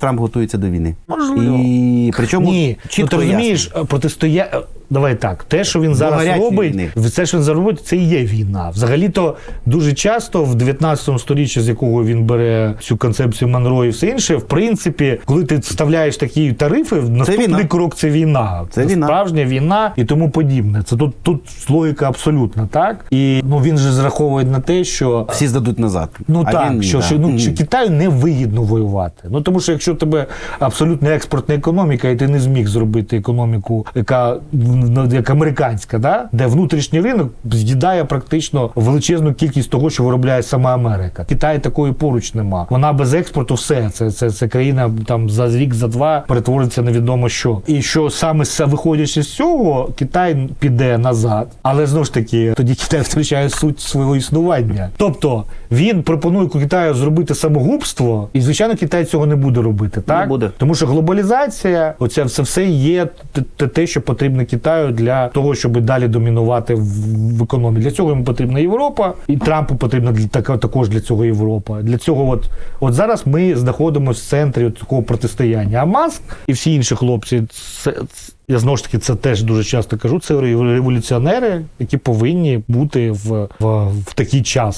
Трамп готується до війни. Можливо. І причому Ні, ну, ти розумієш, ясно. протистоя... Давай так, те, що він зараз гарячої робить, війни. це, що він зараз робить, це і є війна. Взагалі-то дуже часто в 19 сторіччі, з якого він бере цю концепцію Монро і все інше, в принципі, коли ти вставляєш такі тарифи, наступний війна. крок це війна. Це війна. справжня війна і тому подібне. Це тут, тут логіка абсолютна, так? І ну він же зраховує на те, що Всі здадуть назад. Ну А так, він, що, да. що ну, що Китаю не вигідно воювати. Ну тому що якщо тебе абсолютно експортна економіка, і ти не зміг зробити економіку, яка як американська, да? де внутрішній ринок з'їдає практично величезну кількість того, що виробляє сама Америка. Китай такої поруч нема. Вона без експорту все. Це, це, це країна там за рік, за два перетвориться на відомо що. І що саме виходячи з цього, Китай піде назад. Але знову ж таки, тоді Китай втрачає суть свого існування. Тобто він пропонує Китаю зробити самогубство, і звичайно, Китай цього не буде робити. Так буде. тому що глобалізація, оце все все є те, що потрібно Китаю для того, щоб далі домінувати в, економіці. Для цього йому потрібна Європа, і Трампу потрібна також для цього Європа. Для цього, от от зараз ми знаходимося в центрі от такого протистояння. А Маск і всі інші хлопці, це, це- я знову ж таки це теж дуже часто кажу. Це революціонери, які повинні бути в, в, в такий час.